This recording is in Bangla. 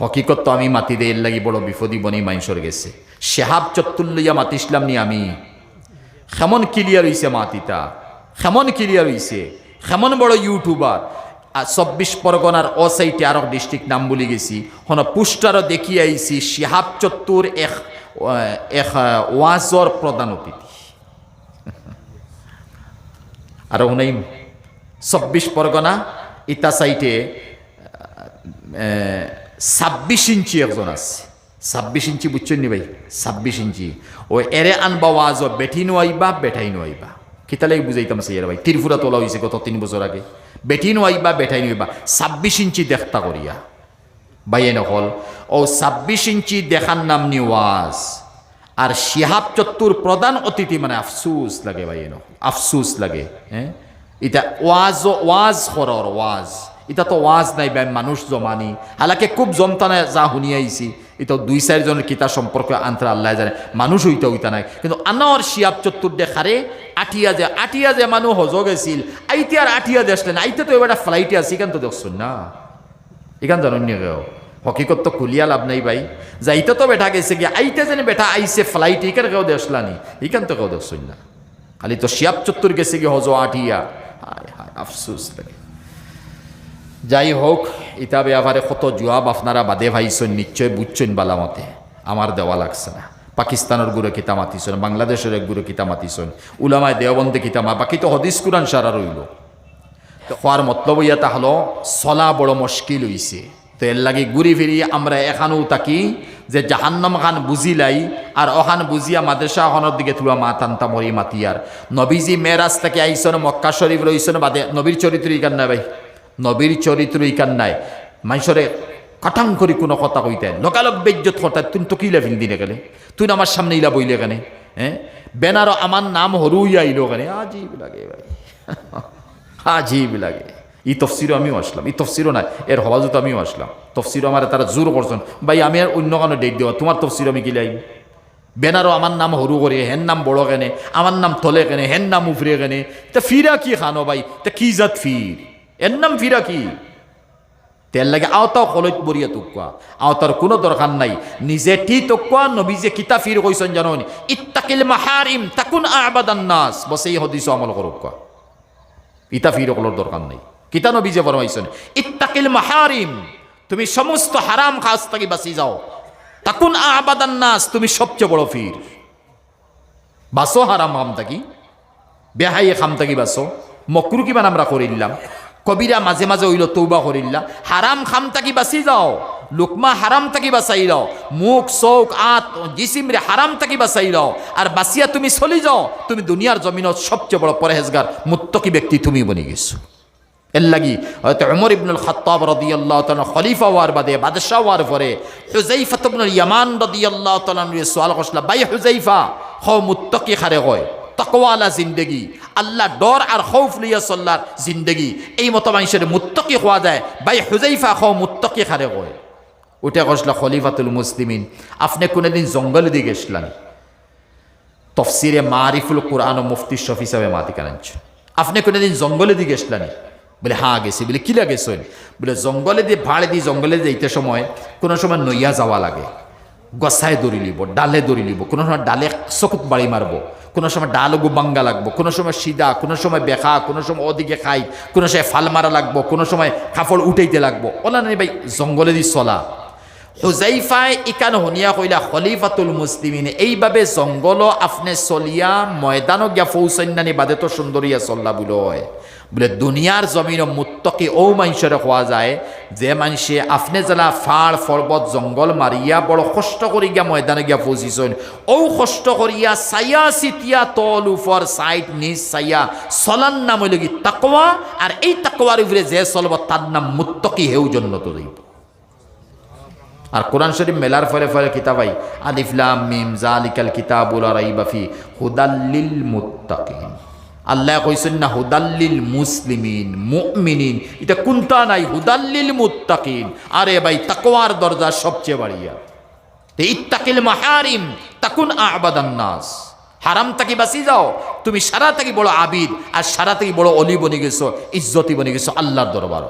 হকিকত তো আমি মাতি দে এর লাগি বড় বিপদী বনি মাইনসর গেছে। শেহাব চত্তুল্লইয়া মাতিসলাম নি আমি। কেমন ক্লিয়ার হইছে মাতিতা। কেমন ক্লিয়ার হইছে কেমন বড় ইউটিউবার আর চব্বিশ পরগনার ও সাইটে আরক ডিস্ট্রিক্ট নাম বলি গেছি। হন পুস্টারও দেখি আইছি শিহাব চত্তুর এক এক ওয়াজর প্রধান অতিথি। আর শুনাই চব্বিশ পরগনা ইটা সাইটে ছাব্বিশ ইঞ্চি একজন আছে। ছাব্বিশ ইঞ্চি বুঝছেন নি ভাই? ছাব্বিশ ইঞ্চি। ও এরে আনবা ওয়াজ বেঠি নোয়াইবা বেঠাই নোয়াইবা কিতালাই বুঝাইতাম সেই ভাই? ত্রিপুরা তোলা হয়েছে গত তিন বছর আগে। বেঠি নোয়াইবা বেঠাই নোয়াইবা ছাব্বিশ ইঞ্চি দেখতা করিয়া বাইয়ে নকল। ও ছাব্বিশ ইঞ্চি দেখার নাম নি ওয়াজ আর শিহাব চত্তুর প্রধান অতিথি মানে আফসুস লাগে বাইয়ে নকল। আফসুস লাগে হ্যাঁ এটা ওয়াজ ওয়াজ খরর ওয়াজ এটা তো ওয়াজ নাই ভাই মানুষ জমানি। হালাকে খুব জমতানে যা শুনি আইছি এটা দুই চারজনের কিতা সম্পর্কে আন্তরা আল্লাহ জানে। মানুষ হইতে হইতা নাই। কিন্তু আনার শিয়াব চত্তুর দেখারে আটিয়া যে আটিয়া যে মানুষ হজ গেছিল আইতে আর আটিয়া দেখলেন আইতে তো এবার ফ্লাইটে আছে এখান তো দেখছেন না। এখান জানেন নি কেউ হকিকত তো খুলিয়া লাভ নাই ভাই। যাইতে তো বেটা গেছে গিয়ে, আইতে যেন বেটা আইছে ফ্লাইট এখানে কেউ দেখলানি এখান তো কেউ দেখছেন না। খালি তো শিয়াব চত্তুর গেছে গিয়ে হজ আটিয়া হায় হায় আফসোস লাগে যাই হোক ইতা ব্যাপারে কত জবাব আপনারা বাদে ভাইছেন নিশ্চয় বুঝছেন বালা মতে আমার দেওয়া লাগছে না। পাকিস্তানের গুরু কিতা মাতিছেন বাংলাদেশের এক গুরু কিতা মাতিছেন উলামায় দেওবন্দে কিতা মা বাকি তো হদিস কুরান সারা রইল। হওয়ার মতলব ইয়া হলো চলা বড় মুশকিল হইছে। তো এর লাগে ঘুরি ফিরি আমরা এখানেও তাকি যে জাহান্নাম খান বুঝিলাই আর অহান বুঝিয়া মাদ্রাসা এখনের দিকে তুয়া মা টানতা মরি মাতিয়ার নবীজি মেরাজ থেকে আইসন, মক্কা শরীফ রইসন বাদে নবীর চরিত্র ইকান নাই ভাই নবীর চরিত্র নাই মানুষরে কাটাং করি কোনো কথা কইতেন লকালক বেজ্জত কথা তুই তো কিলা ফিল দিনে গেলে তুই আমার সামনে ইলা বইলে কেনে? হ্যাঁ বেনারও আমার নাম হরুইয়া আইলো কেনে? আজিব লাগে ভাই। আজিব লাগে ই তফসিরও আমিও আসলাম। ই তফসিরও নাই। এর হবাজত আমিও আসলাম। তফসিরও আমার তারা জোর করছেন ভাই, আমি আর অন্য কারণে ডেট দেওয়া তোমার তফসির আমি কিলাই বেনারও আমার নাম হরু করে হেন নাম বড় কেনে? আমার নাম তলে কেনে? হেন নাম উফরে কেনে? তা ফিরা কি খানো ভাই? তা কি জাত ফির এর নাম ফিরা কি? তেল লাগে আওতাও কলৈত বরিয়া তোকুয়া আওতার কোনো দরকার নাই। নিজে টি তোকুয়া নবী যে কিতা ফির কইছেন জানো ইত্তাকিল মাহারিম, তাকুন আবাদান নাস বসে এই হদিস আমল করুক ইতা ফির কলর দরকার নাই। কিতা নবী যে ফরমাইছেন? ইত্তাকিল মাহারিম তুমি সমস্ত হারাম খাস থেকে বাঁচি যাও। তাকুন আবাদান নাস তুমি সবচেয়ে বড় ফির। বাসো হারাম খাম থাকি। বেহাইয়ে খাম থাকি বাসো মকরু কিমান আমরা করিলাম? কবিরা মাঝে মাঝে হইল তৌবা করিল্লা হারাম খাম তাকি বাঁচি যাও। লোকমা হারাম তাকি বাঁচাই লও। মুখ, চৌক, আত জিসিম রে হারাম তাকি বাঁচাই লও। আর বাঁচিয়া তুমি চলি যাও। তুমি দুনিয়ার জমিনত সবচেয়ে বড় পরেহেজগার মুত্তকি ব্যক্তি তুমি বনি গেছো। এর লাগি হয়তো উমর ইবনুল খাত্তাব রাদিয়াল্লাহু তাআলা খলিফা ওয়ার বাদে, বাদশাহ ওয়ার পরে হুজাইফা ইবনুল ইয়ামান রাদিয়াল্লাহু তাআলা সুয়াল করছিল ভাই হুজাইফা, হ মুত্তকি খারে কয়, তকওয়ালা জিন্দগি। আল্লাহ ডর আর খৌফ লিয়া চল্লার জিন্দগি। এই মতো মানুষের মুত্তকি হওয়া যায়। বাই হুজাইফা খ মুত্তকি খারে কয়। উঠে কসলা খলিফাতুল মুসলিমিন। আপনি কোনোদিন জঙ্গলে দিয়ে গেছিলেন? তফসিরে মারিফুল কোরআন ও মুফতি শফি হিসাবে মাতি কানাচ্ছ আপনি কোনোদিন জঙ্গলে দিয়ে গেছিলেন? বলে হ্যাঁ গেছি। বলে কিলা গেছেন বলে, জঙ্গলে দিয়ে, ভাড়ে দিয়ে জঙ্গলে যাইতে সময় কোনো সময় নইয়া যাওয়া লাগে। গছায় দড়ি লিব, ডালে দড়ি লিব, কোনো সময় ডালে চকুত বাড়ি মারব, কোনো সময় ডালগু বাঙ্গা লাগবো, কোনো সময় সিদা কোনো সময় বেখা, কোনো সময় ওদিকে খাই, কোনো সময় ফাল মারা লাগবো, কোনো সময় কাপড় উঠাইতে লাগবো। ওলা নেই ভাই জঙ্গলেরই চলা। হুজাইফাই ইকান হনিয়া কইলা, খলিফাতুল মুসলিমিন, এইভাবে জঙ্গল আপনি চলিয়া ময়দানক গিয়া ফৌসন্যানি বাদে তো সুন্দরিয়া চল্লা বুলয় বলে দুনিয়ার জমিন মুত্তকি ও মানুষের হওয়া যায়, যে মানুষে আপনি যারা ফাড় পর্বত জঙ্গল মারিয়া বড় কষ্ট করি গিয়া ময়দানে গিয়া পৌঁছিছেন ও কষ্ট করিয়া সাইয়া সিতিয়া তল উপর সাইড নিজ সাইয়া চলার নাম কি তাকোয়া আর এই তাকোয়ার উপরে যে চলব তার নাম মুত্তকি হেউ জন্য তো আর কোরআন শরীফ মেলার ফলে ফলে কিতাবাই আলিফলাম মিম জালিকাল কিতাবুল রাইবাফি হুদাল্লিল মুত্তাকিন। আল্লাহ কইছেন না, হুদাল্লিল মুসলিমিন, মুমিনিন। এটা কোনটা নাই, হুদাল্লিল মুত্তাকিন। আরে ভাই, তাকওয়ার দরজা সবচেয়ে বাড়িয়া। ইত্তাকিল মাহারিম, তাকুন আবাদান নাস। হারাম তাকি বাঁচি যাও। তুমি সারা থাকি বড় আবিদ, আর সারা থাকি বড় অলি বনে গেছো, ইজ্জতি বনে গেছো, আল্লাহর দরবার।